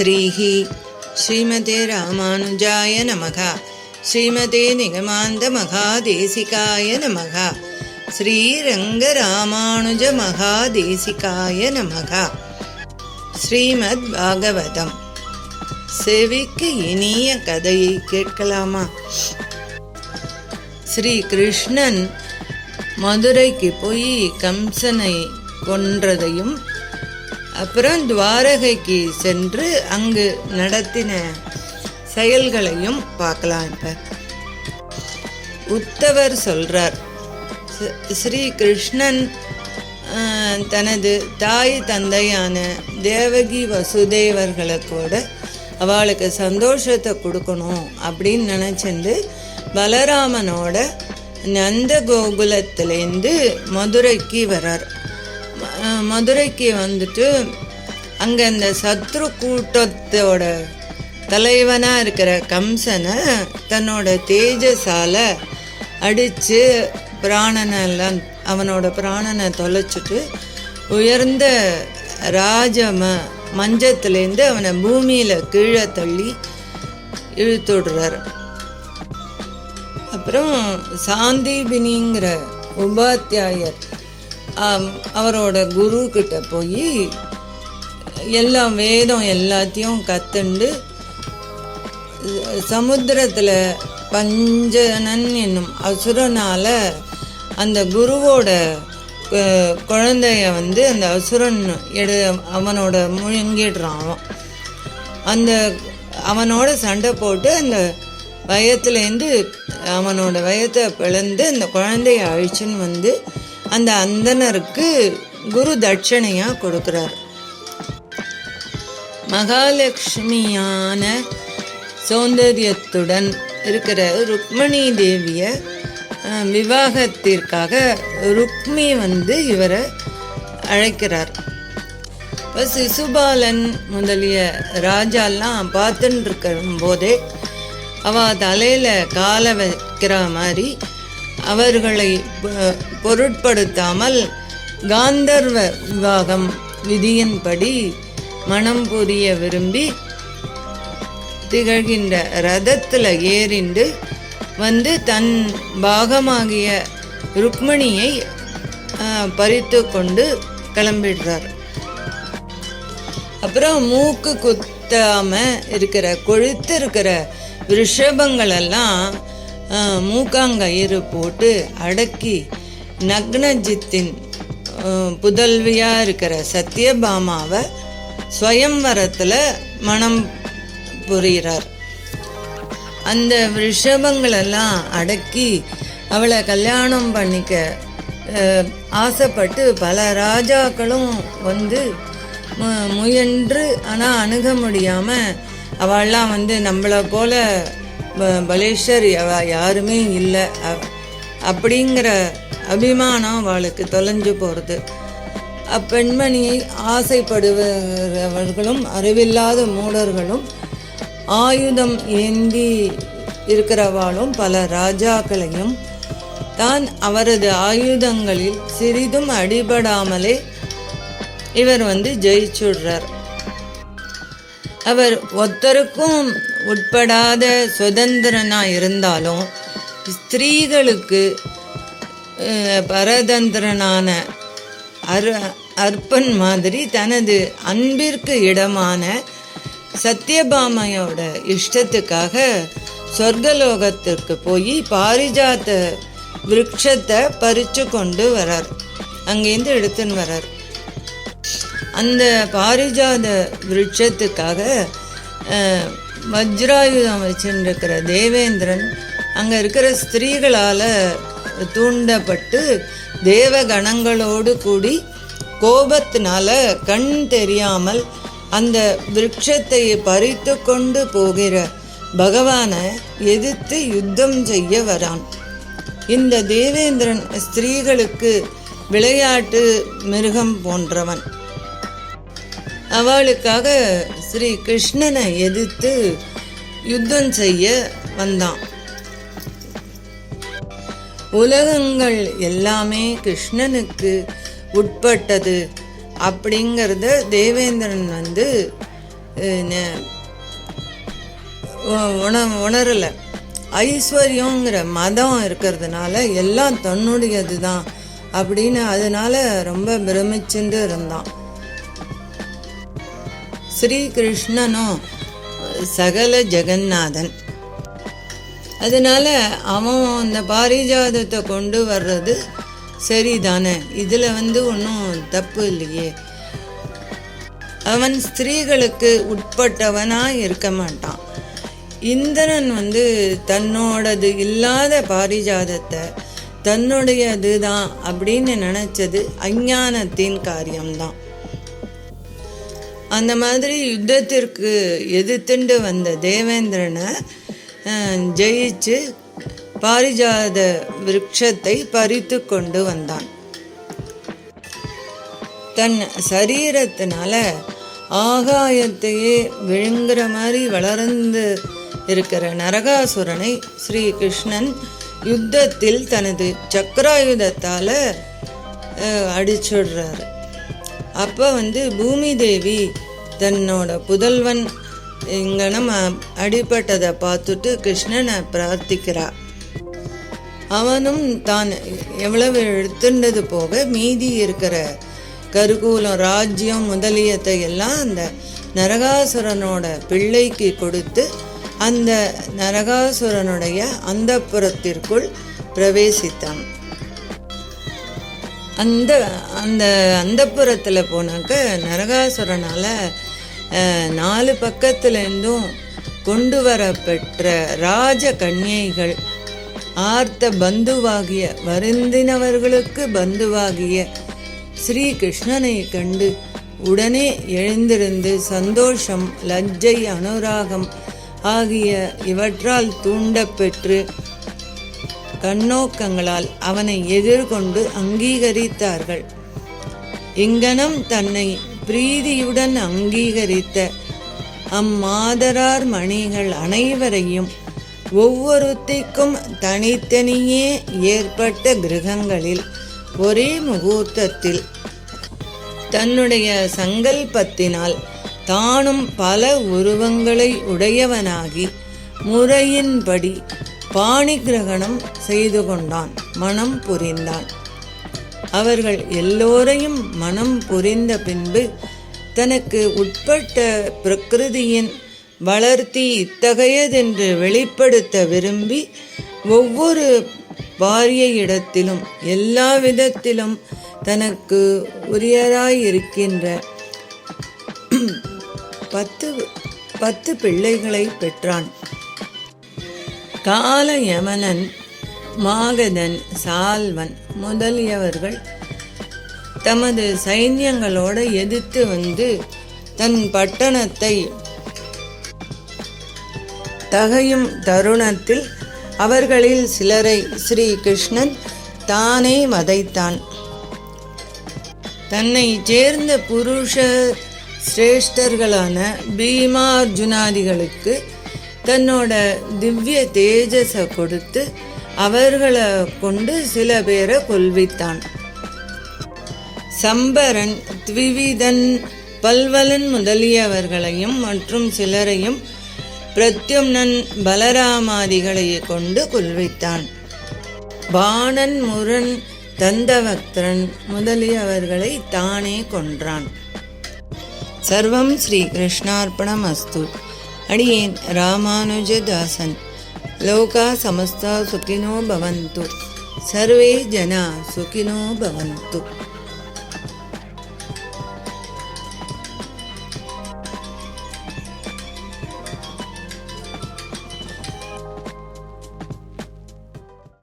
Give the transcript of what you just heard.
ஸ்ரீஹி ஸ்ரீமதே ராமானுஜாய நமக ஸ்ரீமதே நிகமாந்த மகாதேசிகாய நமக ஸ்ரீரங்க ராமானுஜ மகாதேசிகாய நமக ஸ்ரீமத் பாகவதம் செவிக்கு இனிய கதையை கேட்கலாமா ஸ்ரீ கிருஷ்ணன் மதுரைக்கு போய் கம்சனை கொன்றதையும் அப்புறம் துவாரகைக்கு சென்று அங்கு நடத்தின செயல்களையும் பார்க்கலாம் இப்போ. உத்தவர் சொல்கிறார் ஸ்ரீ கிருஷ்ணன் தனது தாய் தந்தையான தேவகி வசுதேவர்களுக்கூட அவளுக்கு சந்தோஷத்தை கொடுக்கணும் அப்படின்னு நினச்சிருந்து பலராமனோட நந்த கோகுலத்திலேருந்து மதுரைக்கு வரார் மதுரைக்கு வந்துட்டு அங்கே இந்த சத்ரு கூட்டத்தோட தலைவனாக இருக்கிற கம்சனை தன்னோட தேஜஸால் அடித்து பிராணனெல்லாம் அவனோட பிராணனை தொலைச்சிட்டு உயர்ந்த ராஜம மஞ்சத்துலேருந்து அவனை பூமியில் கீழே தள்ளி இழுத்துடுறார் அப்புறம் சாந்திபினிங்கிற உபாத்தியாயர் அவரோட குரு கிட்ட போய் எல்லா வேதம் எல்லாத்தையும் கத்துண்டு சமுத்திரத்தில் பஞ்சனன் என்னும் அசுரனால் அந்த குருவோட குழந்தைய வந்து அந்த அசுரன் எடு அவனோட முழுங்கிடுறான் அவன். அந்த அவனோட சண்டை போட்டு அந்த வயத்துலேருந்து அவனோட வயத்தை பிளந்து அந்த குழந்தைய அழிச்சுன்னு வந்து அந்த அந்தனருக்கு குரு தட்சணையாக கொடுக்குறார். மகாலட்சுமியான சௌந்தரியத்துடன் இருக்கிற ருக்மணி தேவியை விவாகத்திற்காக ருக்மி வந்து இவரை அழைக்கிறார். இப்போ சிசுபாலன் முதலிய ராஜாலாம் பார்த்துட்டு இருக்கும் போதே அவள் தலையில காலை வைக்கிற மாதிரி அவர்களை பொ- பொருட்படுத்தாமல் காந்தர்வ விவாகம் விதியின்படி மனம் புரிய விரும்பி திகழ்கின்ற ரதத்தில் ஏறிண்டு வந்து தன் பாகமாகிய ருக்மணியை பறித்து கொண்டு கிளம்பிடுறார். அப்புறம் மூக்கு குத்தாமல் இருக்கிற கொழுத்து இருக்கிற ரிஷபங்களெல்லாம் மூக்காங்கயிறு போட்டு அடக்கி நக்னஜித்தின் புதல்வியாக இருக்கிற சத்யபாமாவை ஸ்வயம்வரத்தில் மனம் புரிகிறார் அந்த ரிஷபங்களெல்லாம் அடக்கி அவளை கல்யாணம் பண்ணிக்க ஆசைப்பட்டு பல ராஜாக்களும் வந்து மு- முயன்று ஆனால் அணுக முடியாமல் அவள்லாம் வந்து நம்மளை போல ப- யாருமே இல்லை. அப்படிங்கிற அபிமானம் அவளுக்கு தொலைஞ்சு போகிறது அப்பெண்மணியை ஆசைப்படுவர்களும் அறிவில்லாத மூடர்களும் ஆயுதம் ஏந்தி இருக்கிறவாளும் பல ராஜாக்களையும் தான் அவரது ஆயுதங்களில் சிறிதும் அடிபடாமலே இவர் வந்து ஜெயிச்சுடுறார். அவர் ஒருத்தருக்கும் உட்படாத சுதந்திரனாக இருந்தாலும் ஸ்திரீகளுக்கு பரதந்திரனான அர் அர்ப்பன் மாதிரி தனது அன்பிற்கு இடமான சத்யபாமையோட இஷ்டத்துக்காக சொர்க்கலோகத்திற்கு போய் பாரிஜாத்த விருட்சத்தை பறித்து கொண்டு வரார். அங்கேருந்து எடுத்துன்னு வரார். அந்த பாரிஜாத விருட்சத்துக்காக வஜ்ராயுதம் வச்சுருக்கிற தேவேந்திரன் அங்கே இருக்கிற ஸ்திரீகளால் தூண்டப்பட்டு தேவகணங்களோடு கூடி கோபத்தினால கண் தெரியாமல் அந்த விருட்சத்தை பறித்து கொண்டு போகிற பகவானை எதிர்த்து யுத்தம் செய்ய வரான். இந்த தேவேந்திரன் ஸ்திரீகளுக்கு விளையாட்டு மிருகம் போன்றவன். அவளுக்காக ஸ்ரீ கிருஷ்ணனை எதிர்த்து யுத்தம் செய்ய வந்தான். உலகங்கள் எல்லாமே கிருஷ்ணனுக்கு உட்பட்டது அப்படிங்கிறத தேவேந்திரன் வந்து உண உணரலை. ஐஸ்வர்யங்கிற மதம் இருக்கிறதுனால எல்லாம் தன்னுடையது தான் அப்படின்னு அதனால ரொம்ப பிரமிச்சுட்டு இருந்தான். ஸ்ரீகிருஷ்ணனும் சகல ஜெகநாதன். அதனால் அவன் அந்த பாரிஜாதத்தை கொண்டு வர்றது சரிதானே? இதில் வந்து ஒன்றும் தப்பு இல்லையே. அவன் ஸ்திரீகளுக்கு உட்பட்டவனாக இருக்க மாட்டான். இந்திரன் வந்து தன்னோடது இல்லாத பாரிஜாதத்தை தன்னுடையது தான் அப்படின்னு நினச்சது அஞ்ஞானத்தின் காரியம்தான். அந்த மாதிரி யுத்தத்திற்கு எதிர்த்துண்டு வந்த தேவேந்திரனை ஜெயிச்சு பாரிஜாத விருட்சத்தை பறித்து கொண்டு வந்தான். தன் சரீரத்தினால ஆகாயத்தையே விழுங்குற மாதிரி வளர்ந்து இருக்கிற நரகாசுரனை ஸ்ரீ கிருஷ்ணன் யுத்தத்தில் தனது சக்கராயுதத்தால் அடிச்சுடுறாரு. அப்போ வந்து பூமி தேவி தன்னோட புதல்வன் இங்கனம் அடிபட்டதை பார்த்துட்டு கிருஷ்ணனை பிரார்த்திக்கிறா. அவனும் தான் எவ்வளவு எடுத்துண்டது போக மீதி இருக்கிற கருகூலம் ராஜ்யம் முதலியத்தை எல்லாம் அந்த நரகாசுரனோட பிள்ளைக்கு கொடுத்து அந்த நரகாசுரனுடைய அந்தப்புறத்திற்குள் பிரவேசித்தான். அந்த அந்த அந்தப்புறத்தில் போனாக்க நரகாசுரனால் நாலு பக்கத்துலேருந்தும் கொண்டு வரப்பெற்ற ராஜ கன்னியைகள் ஆர்த்த பந்துவாகிய வருந்தினவர்களுக்கு பந்துவாகிய ஸ்ரீ கிருஷ்ணனை கண்டு உடனே எழுந்திருந்து சந்தோஷம் லஜ்ஜை அனுராகம் ஆகிய இவற்றால் தூண்டப்பெற்று கண்ணோக்கங்களால் அவனை எதிர்கொண்டு அங்கீகரித்தார்கள். இங்கனம் தன்னை பிரீதியுடன் அங்கீகரித்த அம்மாதரார் மணிகள் அனைவரையும் ஒவ்வொருத்திக்கும் தனித்தனியே ஏற்பட்ட கிரகங்களில் ஒரே முகூர்த்தத்தில் தன்னுடைய சங்கல்பத்தினால் தானும் பல உருவங்களை உடையவனாகி முறையின்படி பாணி கிரகணம் செய்து கொண்டான். மனம் புரிந்தான். அவர்கள் எல்லோரையும் மனம் புரிந்த பின்பு தனக்கு உட்பட்ட பிரகிருதியின் வளர்த்தி இத்தகையதென்று வெளிப்படுத்த விரும்பி ஒவ்வொரு பாரியையிடத்திலும் எல்லா விதத்திலும் தனக்கு உரியராயிருக்கின்ற பத்து பத்து பிள்ளைகளை பெற்றான். கால யமனன் மாகதன் சால்வன் முதலியவர்கள் தமது சைன்யங்களோடு எதிர்த்து வந்து தன் பட்டணத்தை தகையும் தருணத்தில் அவர்களில் சிலரை ஸ்ரீ கிருஷ்ணன் தானே வதைத்தான். தன்னை சேர்ந்த புருஷ சிரேஷ்டர்களான பீமார்ஜுனாதிகளுக்கு தன்னோட திவ்ய தேஜஸை கொடுத்து அவர்களை கொண்டு சில பேரை கொல்வித்தான். சம்பரன் த்விவிதன் பல்வலன் முதலியவர்களையும் மற்றும் சிலரையும் பிரத்யும்னன் பலராமாதிகளையே கொண்டு கொல்வித்தான். பாணன் முரண் தந்தவக்திரன் முதலியவர்களை தானே கொன்றான். சர்வம் ஸ்ரீ கிருஷ்ணார்ப்பணம் அஸ்து ಅಡಿಯೇನ್ ರಾಮಾನುಜದಾಸನ್. ಲೋಕ ಸಮಸ್ತ ಸುಖಿನೋ ಭವಂತು. ಸರ್ವೇ ಜನ ಸುಖಿನೋ ಭವಂತು.